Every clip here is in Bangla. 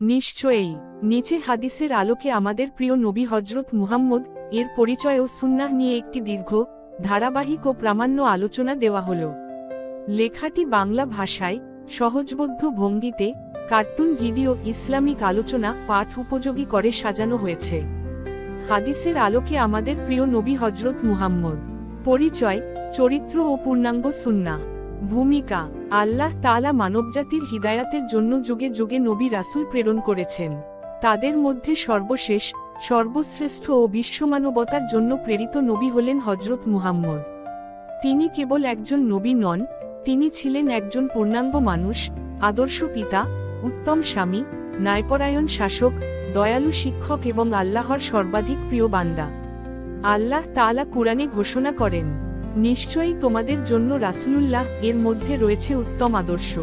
নিশ্চয়ই, নিচে হাদিসের আলোকে আমাদের প্রিয় নবী হজরত মুহাম্মদ, এর পরিচয় ও সুন্নাহ নিয়ে একটি দীর্ঘ, ধারাবাহিক ও প্রামাণ্য আলোচনা দেওয়া হল। লেখাটি বাংলা ভাষায়, সহজবোধ্য ভঙ্গিতে, কার্টুন ভিডিও ইসলামিক আলোচনা, পাঠ উপযোগী করে সাজানো হয়েছে। হাদিসের আলোকে আমাদের প্রিয় নবী হজরত মুহাম্মদ। পরিচয়, চরিত্র ও পূর্ণাঙ্গ সুন্নাহ। ভূমিকা আল্লাহ তালা মানবজাতির হিদায়াতের জন্য যুগে যুগে নবী রাসূল প্রেরণ করেছেন। তাদের মধ্যে সর্বশেষ, সর্বশ্রেষ্ঠ ও বিশ্বমানবতার জন্য প্রেরিত নবী হলেন হজরত মুহাম্মদ। তিনি কেবল একজন নবী নন, তিনি ছিলেন একজন পূর্ণাঙ্গ মানুষ, আদর্শ পিতা, উত্তম স্বামী, ন্যায়পরায়ণ শাসক, দয়ালু শিক্ষক এবং আল্লাহর সর্বাধিক প্রিয় বান্দা। আল্লাহ তালা কুরআনে ঘোষণা করেন নিশ্চয়ই তোমাদের জন্য রাসূলুল্লাহ এর মধ্যে রয়েছে উত্তম আদর্শ।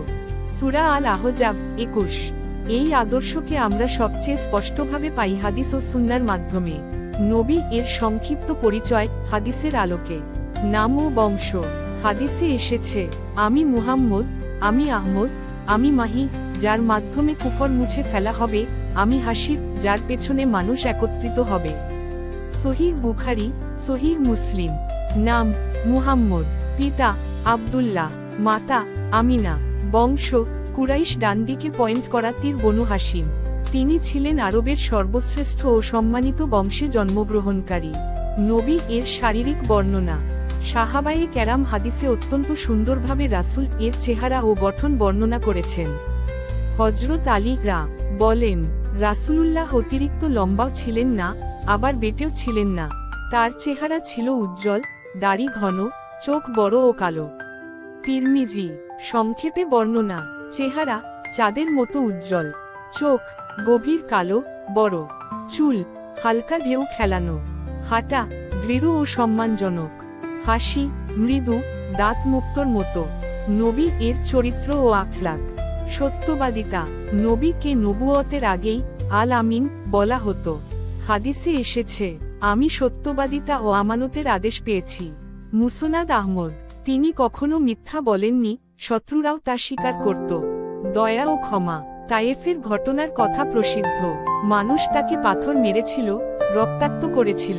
সুরা আল আহজাব একুশ। এই আদর্শকে আমরা সবচেয়ে স্পষ্টভাবে পাই হাদিস ও সুন্নার মাধ্যমে। নবী এর সংক্ষিপ্ত পরিচয় হাদিসের আলোকে। নাম ও বংশ। হাদিসে এসেছে, আমি মুহাম্মদ, আমি আহমদ, আমি মাহি, যার মাধ্যমে কুফর মুছে ফেলা হবে, আমি হাসিব, যার পেছনে মানুষ একত্রিত হবে। সহিহ বুখারি, সহিহ মুসলিম। নাম, মুহাম্মদ, পিতা, আব্দুল্লাহ, মাতা, আমিনা। বংশ, কুরাইশ ডানদিকে পয়েন্ট করা তীর বনু হাসিম তিনি ছিলেন আরবের সর্বশ্রেষ্ঠ ও সম্মানিত বংশে জন্মগ্রহণকারী। নবী এর শারীরিক বর্ণনা। সাহাবায়ে ক্যারাম হাদিসে অত্যন্ত সুন্দরভাবে রাসূল এর চেহারা ও গঠন বর্ণনা করেছেন। হজরত আলী রা বলেন রাসূলুল্লাহ অতিরিক্ত লম্বাও ছিলেন না, আবার বেটেও ছিলেন না। তার চেহারা ছিল উজ্জ্বল, দাড়ি ঘন, চোখ বড় ও কালো। তিরমিজি, সংক্ষেপে বর্ণনা, চেহারা, চাঁদের মতো উজ্জ্বল। চোখ, গভীর কালো, বড়। চুল, হালকা ঢেউ খেলানো। হাঁটা, দৃঢ় ও সম্মানজনক। হাসি, মৃদু দাঁত মুক্তর মতো। নবী এর চরিত্র ও আখলাক সত্যবাদিতা, নবীকে নবুয়তের আগেই আল আমিন বলা হতো। হাদিসে এসেছে, আমি সত্যবাদিতা ও আমানতের আদেশ পেয়েছি। মুসনাদ আহমদ, তিনি কখনো মিথ্যা বলেননি, শত্রুরাও তা স্বীকার করত। দয়া ও ক্ষমা, তায়েফের ঘটনার কথা প্রসিদ্ধ। মানুষ তাকে পাথর মেরেছিল, রক্তাক্ত করেছিল।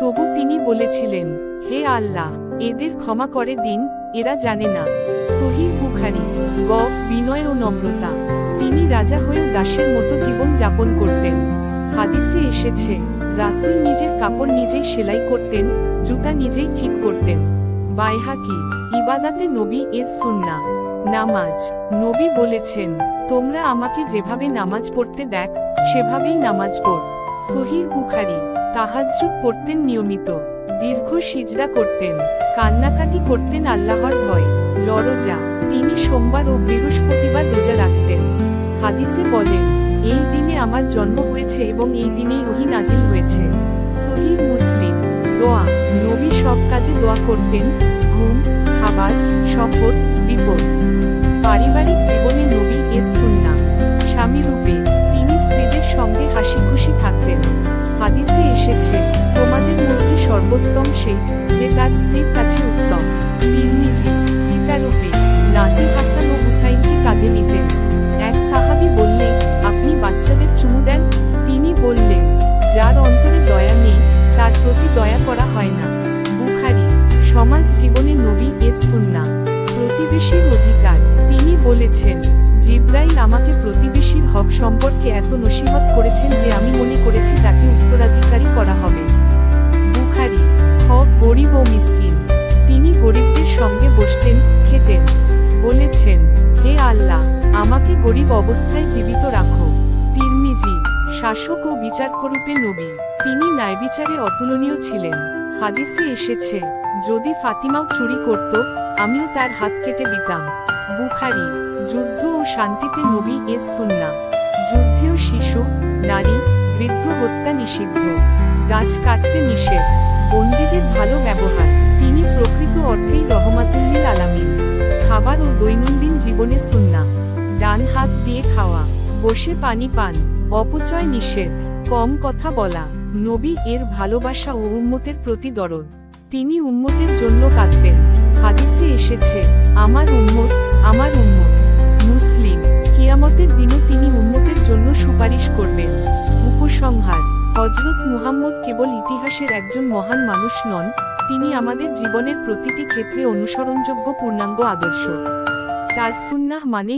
তবু তিনি বলেছিলেন, হে আল্লাহ, এদের ক্ষমা করে দিন, এরা জানে না। সহিহ বুখারি, গ, বিনয় ও নম্রতা। তিনি রাজা হয়েও দাসের মতো জীবন যাপন করতেন। হাদিসে এসেছে, রাসূল নিজের কাপড় নিজেই সেলাই করতেন, জুতা নিজেই ঠিক করতেন। বাইহাকি ইবাদাতে নবী এর সুন্না। নামাজ। নবী বলেছেন, তোমরা আমাকে যেভাবে নামাজ পড়তে দেখ, সেভাবেই নামাজ পড়। সহিহ বুখারি। তাহাজ্জুদ পড়তেন নিয়মিত। দীর্ঘ সিজদা করতেন। কান্নাকাটি করতেন আল্লাহর ভয়। লরজা। তিনি সোমবার ও বৃহস্পতিবার রোজা রাখতেন। হাদিসে বলেন এই দিনে আমার জন্ম হয়েছে এবং এই দিনেই ওহি নাজিল হয়েছে। সহিহ মুসলিম, দোয়া, নবী সব কাজে দোয়া করতেন, ঘুম, খাবার, সফর, বিপদ। পারিবারিক জীবনে নবী এর সুন্না স্বামী রূপে তিনি স্ত্রীদের সঙ্গে হাসি খুশি থাকতেন। হাদিসে এসেছে, তোমাদের মধ্যে সর্বোত্তম সে যে তার স্ত্রীর প্রতিবেশীর অধিকার। তিনি বলেছেন, জিব্রাইল আমাকে প্রতিবেশীর হক সম্পর্কে এত নসিহত করেছেন যে আমি মনে করেছি তাকে উত্তরাধিকারী করা হবে। বুখারি, হক গরিব ও মিসকিন। তিনি গরিবদের সঙ্গে বসতেন, খেতেন। বলেছেন, হে আল্লাহ, আমাকে গরিব অবস্থায় জীবিত রাখো। তিরমিজি, শাসক ও বিচারকরূপে নবী। তিনি ন্যায়বিচারে অতুলনীয় ছিলেন। হাদিসে এসেছে যদি ফাতিমাও চুরি করত, আমিও তার হাত কেটে দিতাম। বুখারি, যুদ্ধ ও শান্তিতে নবী এর সুন্না যুদ্ধেও শিশু, নারী, বৃদ্ধ হত্যা নিষিদ্ধ। গাছ কাটতে নিষেধ। বন্দীদের ভালো ব্যবহার। তিনি প্রকৃত অর্থেই রহমাতুল্লিল আলামিন। খাবার ও দৈনন্দিন জীবনে সুন্না ডান হাত দিয়ে খাওয়া, বসে পানি পান, অপচয় নিষেধ, কম কথা বলা, নবী এর ভালোবাসা ও উম্মতের প্রতি দরদ। তিনি উম্মতের জন্য কাঁদতেন হাদিসে এসেছে, আমার উম্মত আমার উম্মত মুসলিম, কেয়ামতের দিনও তিনি উন্নতের জন্য সুপারিশ করবেন। উপসংহার হজরত মুহাম্মদ কেবল ইতিহাসের একজন মহান মানুষ নন, তিনি আমাদের জীবনের প্রতিটি ক্ষেত্রে অনুসরণযোগ্য পূর্ণাঙ্গ আদর্শ। তার সুন্নাহ মানে